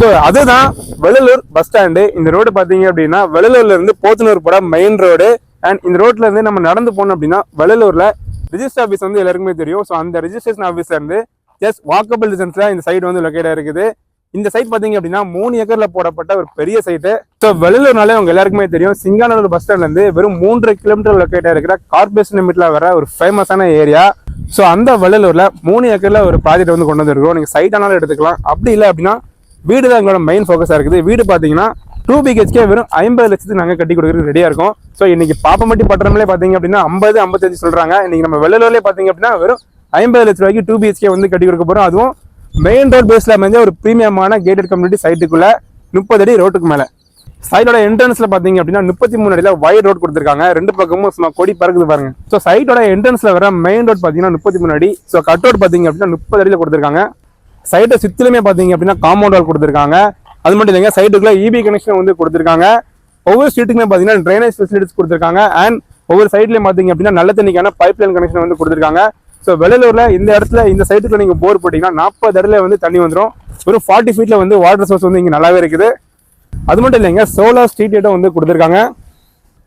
So அதுதான் Vellalur bus stand இந்த road பார்த்தீங்க அப்படின்னா வெள்ளலூர்ல இருந்து போத்தனூர் போட மெயின் ரோடு அண்ட் இந்த ரோட்ல இருந்து நம்ம நடந்து போனோம் அப்படின்னா வெள்ளலூர்ல ரிஜிஸ்டர் ஆஃபீஸ் வந்து எல்லாருக்குமே தெரியும். ஸோ அந்த ரிஜிஸ்ட்ரேஷன் ஆஃபீஸ்ல இருந்து ஜஸ்ட் வாக்கபிள் டிஸ்டன்ஸ்ல இந்த சைடு வந்து லொக்கேட் இருக்குது இந்த சைட் பார்த்தீங்க அப்படின்னா மூணு ஏக்கர்ல போடப்பட்ட ஒரு பெரிய சைட்டு ஸோ வெள்ளலூர்னாலே உங்க எல்லாருக்குமே தெரியும். சிங்கானூர் பஸ் ஸ்டாண்ட்லேருந்து வெறும் மூன்று கிலோமீட்டர் லொக்கேட் இருக்கிற கார்பரேஷன் லிமிட்ல வர ஒரு ஃபேமஸான ஏரியா ஸோ அந்த வெள்ளலூர்ல மூணு ஏக்கர்ல ஒரு ப்ராஜெக்ட் வந்து கொண்டு வந்துருக்கோம். நீங்க சைட் ஆனாலும் எடுத்துக்கலாம். அப்படி இல்லை அப்படின்னா வீடு தான் எங்களோட மெயின் ஃபோக்கஸாக இருக்குது. வீடு பார்த்தீங்கன்னா டூ பிஹெச்கே வெறும் ஐம்பது லட்சத்துக்கு நாங்கள் கட்டி கொடுக்குறது ரெடியாக இருக்கும். ஸோ இன்னைக்கு பாப்பமட்டி பட்டணம்லேயே பார்த்தீங்க அப்படின்னா ஐம்பது ஐம்பத்தஞ்சு சொல்கிறாங்க இன்னைக்கு நம்ம வெள்ளலூர்லேயே பார்த்தீங்க அப்படின்னா வெறும் ஐம்பது லட்ச ரூபாய்க்கு டூ பிஹெச்கே வந்து கட்டி கொடுக்க போகிறோம் அதுவும் மெயின் ரோட் பேஸில் அமைஞ்ச ஒரு ப்ரீமியமான கேட்டட் கம்யூனிட்டி சைட்டுக்குள்ளே முப்பது அடி ரோட்டுக்கு மேலே. சைட்டோட என்ட்ரன்ஸில் பார்த்தீங்க அப்படின்னா முப்பத்தி மூணு அடியில் வைட் ரோட் கொடுத்துருக்காங்க. ரெண்டு பக்கமும் சும்மா கொடி பறக்குது பாருங்க. ஸோ சைட்டோட என்ட்ரன்ஸில் வர மெயின் ரோட் பார்த்தீங்கன்னா முப்பத்தி மூணு அடி. ஸோ கட் ரோட் பார்த்தீங்க அப்படின்னா முப்பது அடியில் கொடுத்துருக்காங்க. சைட்டை சுற்றிலுமே பார்த்தீங்க அப்படின்னா காம்பவுண்ட் வால் கொடுத்துருக்காங்க. அது மட்டும் இல்லைங்க சைட்டுக்குள்ளே இபி கனெக்ஷன் வந்து கொடுத்துருக்காங்க. ஒவ்வொரு ஸ்ட்ரீட்டுக்குமே பார்த்தீங்கன்னா ட்ரைனேஜ் ஃபெசிலிட்டிஸ் கொடுத்துருக்காங்க. அண்ட் ஒவ்வொரு சைட்லேயும் பார்த்தீங்க அப்படின்னா நல்ல தண்ணிக்கான பைப் லைன் கனெக்ஷன் வந்து கொடுத்துருக்காங்க. ஸோ வெள்ளலூர்ல இந்த இடத்துல இந்த சைட்டுக்குள்ள நீங்கள் போர் போட்டிங்கன்னா நாற்பது இடத்துல வந்து தண்ணி வந்துடும் ஒரு ஃபார்ட்டி ஃபீட்டில் வந்து வாட்டர் சோர்ஸ் வந்து இங்கே நல்லாவே இருக்குது. அது மட்டும் இல்லைங்க சோலார் ஸ்ட்ரீட் லைட்டும் வந்து கொடுத்துருக்காங்க.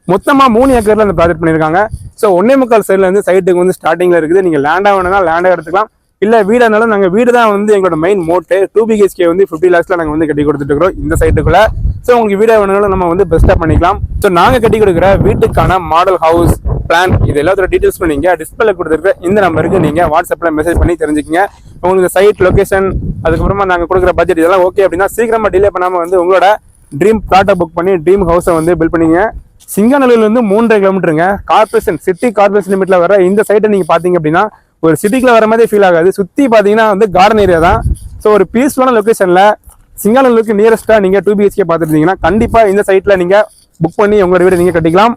மொத்தமாக மூணு ஏக்கரில் அந்த ப்ராஜெக்ட் பண்ணியிருக்காங்க ஸோ ஒன்னே முக்கால் சைடில் வந்து சைட்டுக்கு வந்து ஸ்டார்டிங்கில் இருக்குது. நீங்கள் லேண்டாக வேணும்னா லேண்டாக எடுத்துக்கலாம். இல்லை வீடானாலும் நாங்கள் வீடு தான் வந்து எங்களோட மெயின் மோட்டு டூ பிஹெச்கே வந்து ஃபிஃப்டி லேக்ஸில் நாங்கள் வந்து கட்டி கொடுத்துட்டு இந்த சைட்டுக்குள்ளே ஸோ உங்களுக்கு வீடாக வேணும்னாலும் நம்ம வந்து பெஸ்ட்டாக பண்ணிக்கலாம். ஸோ நாங்கள் கட்டி கொடுக்குற வீட்டுக்கான மாடல் ஹவுஸ் பிளான் இது எல்லாத்தோட டீட்டெயில்ஸ் நீங்கள் டிஸ்பிளே கொடுத்துருக்க இந்த நம்பருக்கு நீங்கள் வாட்ஸ்அப்பில் மெசேஜ் பண்ணி தெரிஞ்சுக்கிங்க. உங்களுக்கு சைட் லொக்கேஷன் அதுக்கப்புறமா நாங்கள் கொடுக்குற பட்ஜெட் இதெல்லாம் ஓகே அப்படின்னா சீக்கிரமாக டிலே பண்ணாமல் வந்து உங்களோட ட்ரீம் பிளாட்டை புக் பண்ணி ட்ரீம் ஹவுஸை வந்து பில் பண்ணிங்க. சிங்கநல்லூர்லேருந்து மூன்றரை கிலோமீட்டருங்க கார்பரேஷன் சிட்டி கார்பரேஷன் லிமிட்டில் வர இந்த சைட்டை நீங்கள் பார்த்தீங்க அப்படின்னா ஒரு சிட்டிக்குள்ள வர மாதிரி ஃபீல் ஆகாது. சுற்றி பார்த்தீங்கன்னா வந்து கார்டன் ஏரியா தான். ஸோ ஒரு பீஸ்ஃபுல்லான லொகேஷன்ல சிங்காநல்லூருக்கு நியரஸ்ட்டாக நீங்கள் டூ பிஹெச்கே பார்த்துருந்தீங்கன்னா கண்டிப்பாக இந்த சைட்டில் நீங்கள் புக் பண்ணி உங்களோட வீடு நீங்கள் கட்டிக்கலாம்.